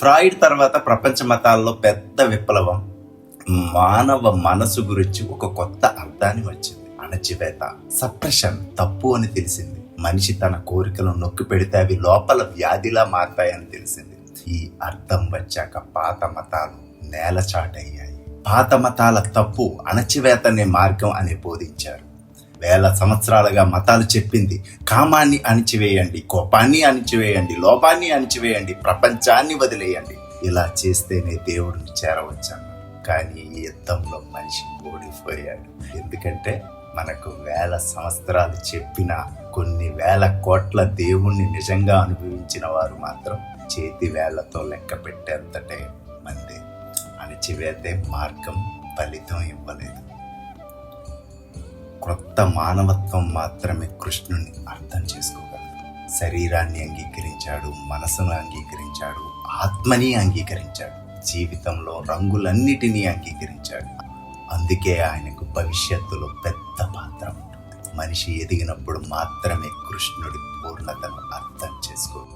Freud తర్వాత ప్రపంచ మతాల్లో పెద్ద విప్లవం. మానవ మనసు గురించి ఒక కొత్త అర్థాన్ని వచ్చింది. అణచివేత సప్రెషన్ తప్పు అని తెలిసింది. మనిషి తన కోరికలను నొక్కి పెడితే అవి లోపల వ్యాధిలా మారతాయని తెలిసింది. ఈ అర్థం వచ్చాక పాత మతాలు నేల చాటయ్యాయి. పాత మతాల తప్పు అణచివేతనే మార్గం అని బోధించారు. వేల సంవత్సరాలుగా మతాలు చెప్పింది. కామాన్ని అణిచివేయండి కోపాన్ని అణిచివేయండి లోపాన్ని అణిచివేయండి ప్రపంచాన్ని వదిలేయండి. ఇలా చేస్తేనే దేవుడిని చేరవచ్చాను కానీ ఈ యుద్ధంలో మనిషి ఓడిపోయాడు. ఎందుకంటే మనకు వేల సంవత్సరాలు చెప్పిన కొన్ని వేల కోట్ల దేవుణ్ణి నిజంగా అనుభవించిన వారు మాత్రం చేతి వేళ్ళతో లెక్క పెట్టేంతటే మంది. అణచివేతే మార్గం ఫలితం ఇవ్వలేదు. క్రొత్త మానవత్వం మాత్రమే కృష్ణుని అర్థం చేసుకోగలదు. శరీరాన్ని అంగీకరించాడు మనసును అంగీకరించాడు ఆత్మని అంగీకరించాడు జీవితంలో రంగులన్నిటినీ అంగీకరించాడు. అందుకే ఆయనకు భవిష్యత్తులో పెద్ద పాత్ర ఉంటుంది. మనిషి ఎదిగినప్పుడు మాత్రమే కృష్ణుడి పూర్ణతను అర్థం చేసుకో